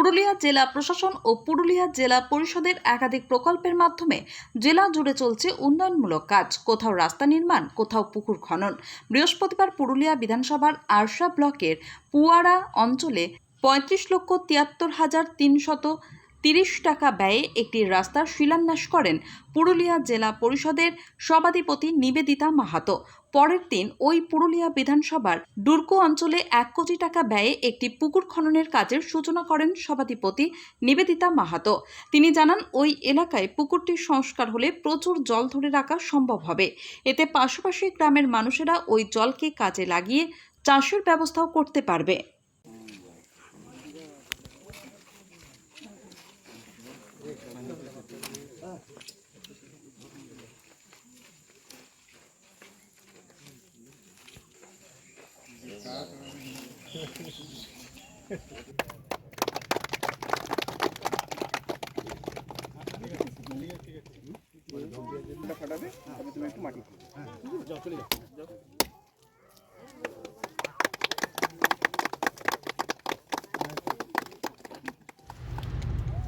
পুরুলিয়া জেলা প্রশাসন ও পুরুলিয়া জেলা পরিষদের একাধিক প্রকল্পের মাধ্যমে জেলা জুড়ে চলছে উন্নয়নমূলক কাজ। কোথাও রাস্তা নির্মাণ, কোথাও পুকুর খনন। বৃহস্পতিবার পুরুলিয়া বিধানসভার আরশা ব্লকের পুয়ারা অঞ্চলে পঁয়ত্রিশ লক্ষ তিয়াত্তর হাজার তিনশত তিরিশ টাকা ব্যয়ে একটি রাস্তার শিলান্যাস করেন পুরুলিয়া জেলা পরিষদের সভাধিপতি নিবেদিতা মাহাতো। পরের দিন ওই পুরুলিয়া বিধানসভার ডুরকো অঞ্চলে এক কোটি টাকা ব্যয়ে একটি পুকুর খননের কাজের সূচনা করেন সভাধিপতি নিবেদিতা মাহাতো। তিনি জানান, ওই এলাকায় পুকুরটির সংস্কার হলে প্রচুর জল ধরে রাখা সম্ভব হবে। এতে পাশাপাশি গ্রামের মানুষেরা ওই জলকে কাজে লাগিয়ে চাষের ব্যবস্থাও করতে পারবে। ফাটাবে তবে তুমি একটু মাটি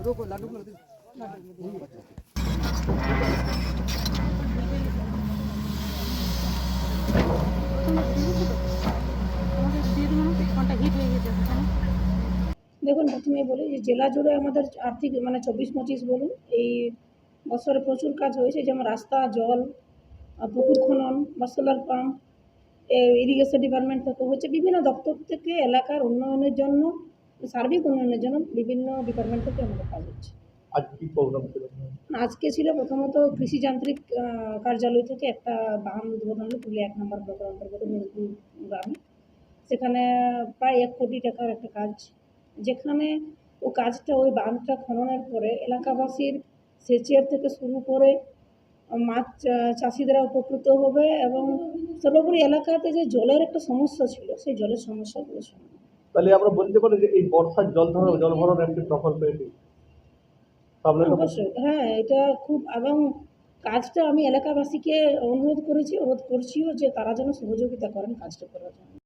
রোকো লাড্ডু গুলো দিন। দেখুন প্রথমে বলি যে জেলা জুড়ে আমাদের আর্থিক মানে চব্বিশ, পঁচিশ বলুন, এই বছরে প্রচুর কাজ হয়েছে, যেমন রাস্তা, জল পুকুর খনন বা সোলার পাম্প ইরিগেশন ডিপার্টমেন্ট থেকে হচ্ছে বিভিন্ন দপ্তর থেকে এলাকার উন্নয়নের জন্য, সার্বিক উন্নয়নের জন্য বিভিন্ন ডিপার্টমেন্ট থেকে আমাদের কাজ হচ্ছে। আজ কি প্রোগ্রাম ছিল? আজকে ছিল প্রথমত কৃষি যান্ত্রিক কার্যালয় থেকে একটা বাহন উদ্বোধন হলো পুরুলিয়া এক নম্বর ব্লকের অন্তর্গত গ্রামে। সেখানে প্রায় এক কোটি টাকার একটা কাজ। যেখানে ও কাজটা ওই বাঁধটা খননের পরে এলাকাবাসীর সেচের থেকে শুরু করে মাছ চাষিদেরা উপকৃত হবে এবং সর্বোপরি এলাকাতে যে জলের একটা সমস্যা ছিল সেই জলের সমস্যাগুলো সমাধান তাহলে আমরা বলতে পারি যে এই বর্ষার জল ধরো জল ভরণ একটি প্রকল্প এটি। অবশ্যই। হ্যাঁ এটা খুব এবং কাজটা আমি এলাকাবাসীকে অনুরোধ করেছি অনুরোধ করছিও যে তারা যেন সহযোগিতা করেন কাজটা করার জন্য।